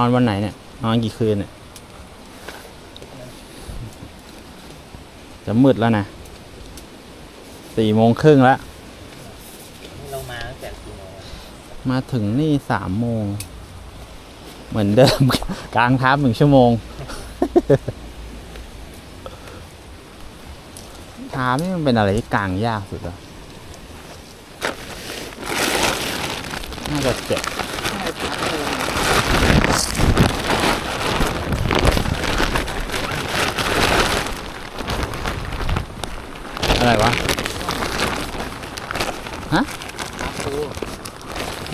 อนวันไหนเนี่ย นอนกี่คืนเนี่ยจะมืดแล้วนะสี่โมงครึ่งแล้วเรามาตั้งแต่กี่โมงอะมาถึงนี่สามโมง เหมือนเดิม กลางทับหนึ่งชั่วโมงทามนี่มันเป็นอะไรที่กลางยากสุดแล้วน่าจะเจ็บ อะไรวะ ฮะ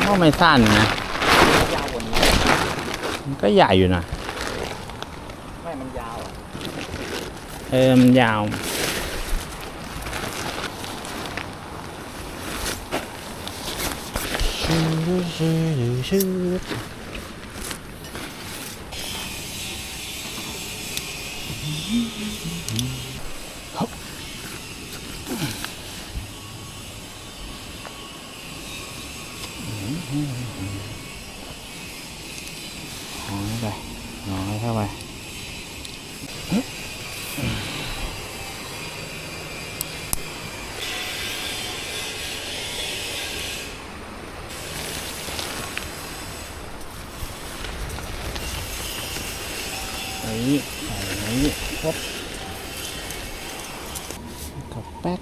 ก็ไม่สั้นนะ มันก็ใหญ่อยู่นะ ไม่ มันยาวอะเออ มันยาว น้อยไปน้อยเข้าไป ใส่ นี้ใส่นี้ครบกับแป๊ก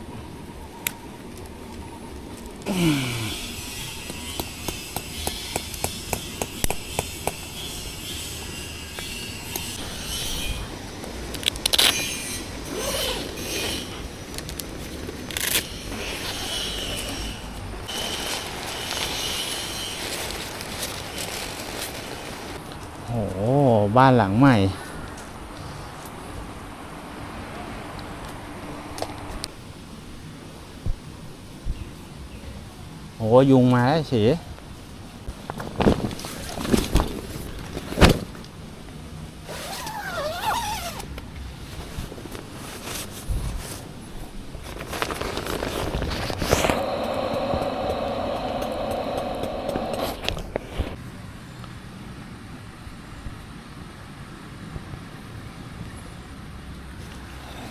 โอ้บ้านหลังใหม่ โอ้ยุงมาแล้วฉี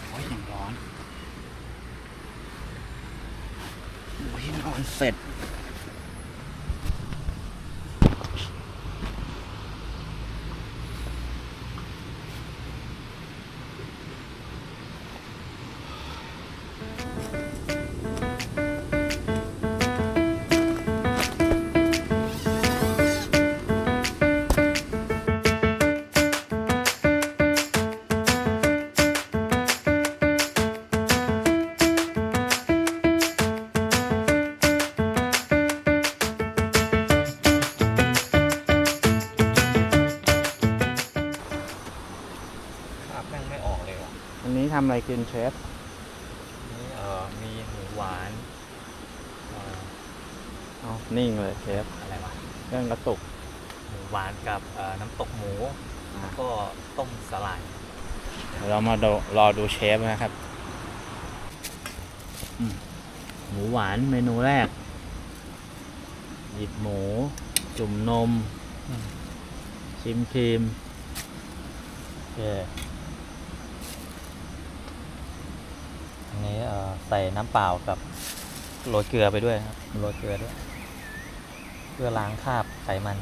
โอ้ยยังร้อนโอ้ยนอนเสร็จ กินเชฟนี่เออมีหมูหวานเอ่อเอานิ่งเลยเชฟอะไรวะเครื่องกระตุกหมูหวานกับเอ่อน้ำตกหมูอะแล้วก็ต้มสลัดเดี๋ยวเรามาดูรอดูเชฟนะครับอืมหมูหวานเมนูแรก หยิบหมู จุ่มนม ชิมครีมโอเค อันนี้เอ่อใส่น้ำเปล่ากับโรยเกลือไปด้วยครับโรยเกลือด้วย เพื่อล้างคราบไขมัน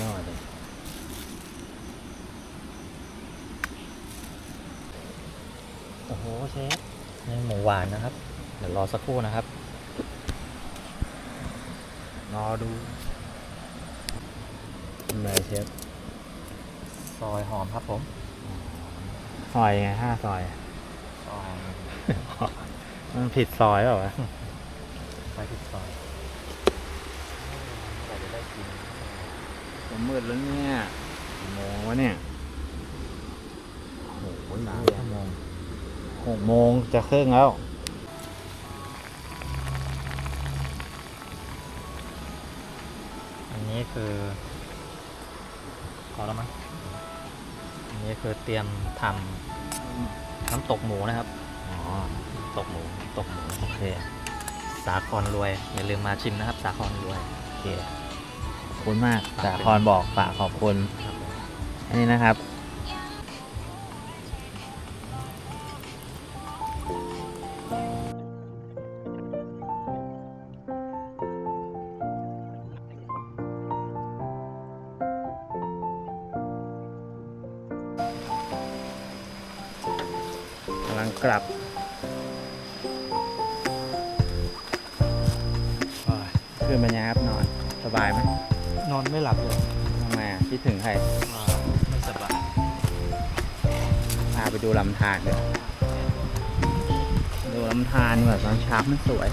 ยอดเลยโอ้โหเชฟนี่หมูหวานนะครับ เดี๋ยวรอสักครู่นะครับ รอดูทำอะไรเชฟซอยหอมครับผม ซอยไงห้าซอยอะซอย มันผิดซอยเปล่าวะซอยผิดซอยเราจะได้กินจะมืดแล้วเนี่ยกี่โมงวะเนี่ยโอ้โหสามชั่วโมงหกโมงจะครึ่งแล้วอันนี้คือพอแล้วมั้งอันนี้คือเตรียมทำน้ำตกหมูนะครับ อ๋อ ตกหมู ตกหมู โอเค สาครรวย อย่าลืมมาชิมนะครับ สาครรวย โอเคคุณมากสาครบอกฝากขอบคุณอันนี้นะครับ กำลังกลับ คืนเป็นยังไงครับนอนสบายไหมนอนไม่หลับเลยทำไมอะคิดถึงใครไม่สบายพาไปดูลำธารเดี๋ยวดูลำธารแบบตอนเช้ามันสวย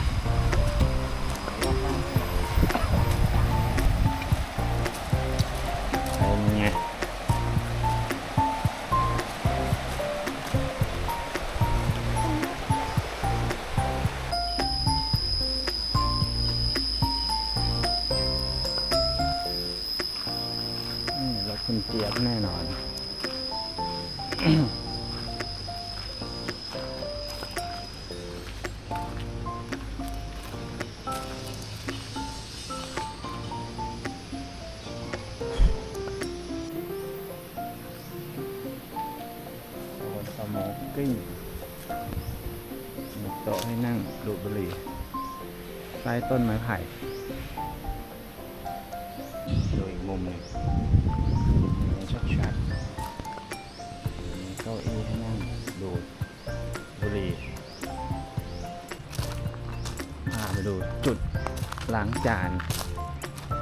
ต้ต้นไม้ไผ่ดูอีกมุมหนึ่งชัดชัดๆมีเก้าอี้ให้นั่งดูดบุหรี่พาไปดูจุดล้างจาน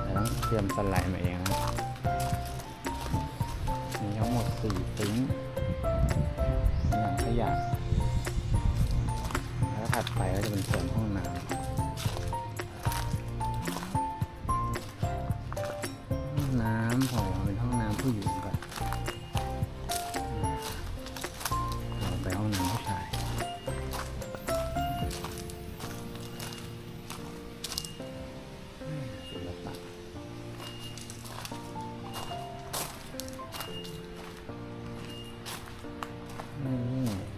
แต่ต้องเตรียมสไลด์มาเองนะมีทั้งหมดสี่ซิงค์มีถังขยะแล้วถัดไปก็จะเป็นโซนห้องน้ำ ผู้หญิงก่อนเราไปห้องน้ำผู้ชายศิลปะนี่อะ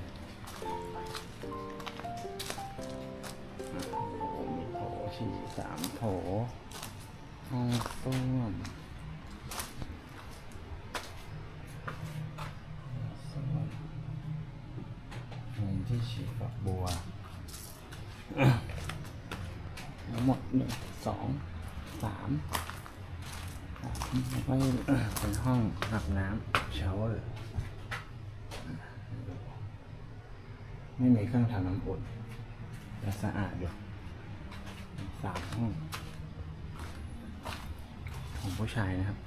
โอ้มีโถฉี่สามโถห้องส้วมส้วมมุมที่ฉี่ฝักบัวอะทั้งหมดหนึ่งสองสาม สามแล้วก็เป็นห้องอาบน้ำชาวเวอร์ไม่มีเครื่องทำน้ำอุ่นแต่สะอาดอยู่สามห้องของผู้ชายนะครับ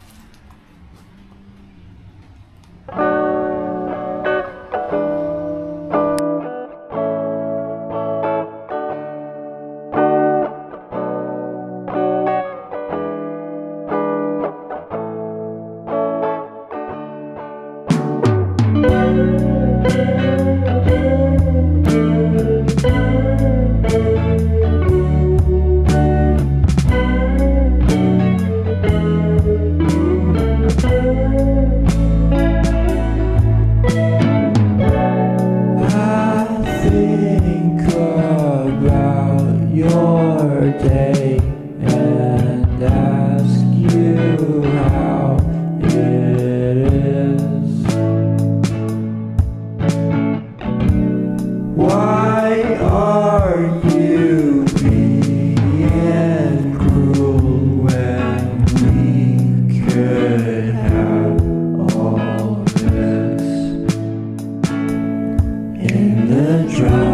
joy.